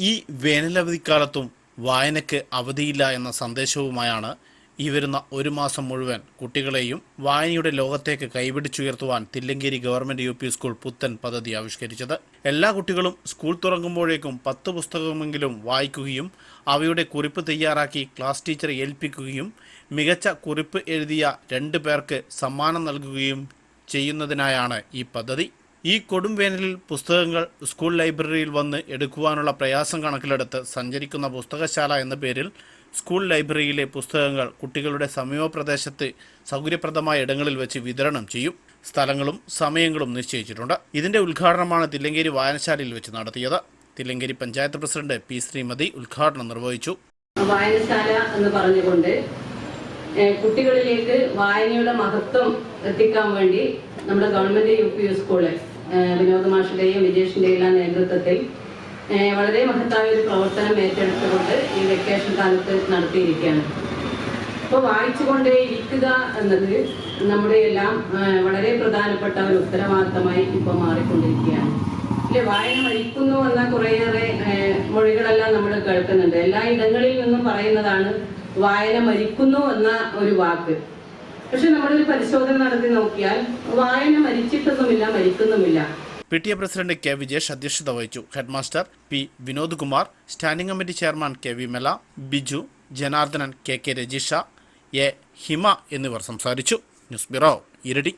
ഈ വേനലവധിക്കാലത്തും വായനയ്ക്ക് അവധിയില്ല എന്ന സന്ദേശവുമായാണ് ഈ വരുന്ന ഒരു മാസം മുഴുവൻ കുട്ടികളെയും വായനയുടെ ലോകത്തേക്ക് കൈപിടിച്ചുയർത്തുവാൻ തില്ലങ്കേരി ഗവൺമെന്റ് യു സ്കൂൾ പുത്തൻ പദ്ധതി ആവിഷ്കരിച്ചത്. എല്ലാ കുട്ടികളും സ്കൂൾ തുറങ്ങുമ്പോഴേക്കും പത്ത് പുസ്തകമെങ്കിലും വായിക്കുകയും അവയുടെ കുറിപ്പ് തയ്യാറാക്കി ക്ലാസ് ടീച്ചറെ ഏൽപ്പിക്കുകയും മികച്ച കുറിപ്പ് എഴുതിയ രണ്ട് പേർക്ക് സമ്മാനം നൽകുകയും ചെയ്യുന്നതിനായാണ് ഈ പദ്ധതി. ഈ കൊടും വേനലിൽ പുസ്തകങ്ങൾ സ്കൂൾ ലൈബ്രറിയിൽ വന്ന് എടുക്കുവാനുള്ള പ്രയാസം കണക്കിലെടുത്ത് സഞ്ചരിക്കുന്ന പുസ്തകശാല എന്ന പേരിൽ സ്കൂൾ ലൈബ്രറിയിലെ പുസ്തകങ്ങൾ കുട്ടികളുടെ സമീപ പ്രദേശത്ത് സൗകര്യപ്രദമായ ഇടങ്ങളിൽ വെച്ച് വിതരണം ചെയ്യും. സ്ഥലങ്ങളും സമയങ്ങളും നിശ്ചയിച്ചിട്ടുണ്ട്. ഇതിന്റെ ഉദ്ഘാടനമാണ് തില്ലങ്കേരി വായനശാലയിൽ വെച്ച് നടത്തിയത്. തില്ലങ്കേരി പഞ്ചായത്ത് പ്രസിഡന്റ് പി ശ്രീമതി ഉദ്ഘാടനം നിർവഹിച്ചു. വായനശാല എന്ന് പറഞ്ഞുകൊണ്ട് കുട്ടികളിലേക്ക് വായനയുടെ മഹത്വം എത്തിക്കാൻ വേണ്ടി നമ്മുടെ government U P school Vinod മാഷിന്റെയും വിജേഷിന്റെയും എല്ലാം നേതൃത്വത്തിൽ വളരെ മഹത്തായ ഒരു പ്രവർത്തനം ഏറ്റെടുത്തുകൊണ്ട് ഈ വെക്കേഷൻ കാലത്ത് നടത്തിയിരിക്കുകയാണ്. അപ്പോൾ വായിച്ചുകൊണ്ടേ ഇരിക്കുക എന്നത് നമ്മുടെ എല്ലാം വളരെ പ്രധാനപ്പെട്ട ഒരു ഉത്തരവാദിത്തമായി ഇപ്പോൾ മാറിക്കൊണ്ടിരിക്കുകയാണ്. അല്ലെ വായന വഹിക്കുന്നു എന്ന കുറേയേറെ മൊഴികളെല്ലാം നമ്മൾ കേൾക്കുന്നുണ്ട്. എല്ലാ ഇടങ്ങളിൽ നിന്നും പറയുന്നതാണ് വായന മരിക്കുന്നു എന്ന ഒരു വാക്ക്. പക്ഷെ നമ്മളൊരു പരിശോധന നടത്തി നോക്കിയാൽ വായന മരിച്ചിട്ടൊന്നുമില്ല മരിക്കുന്നുമില്ല. P T A president K Vijesh അധ്യക്ഷത വഹിച്ചു. Headmaster P Vinod Kumar standing committee chairman K V മെല Biju Janardhanan K K Rajisha A Hima എന്നിവർ സംസാരിച്ചു. News bureau Iritty.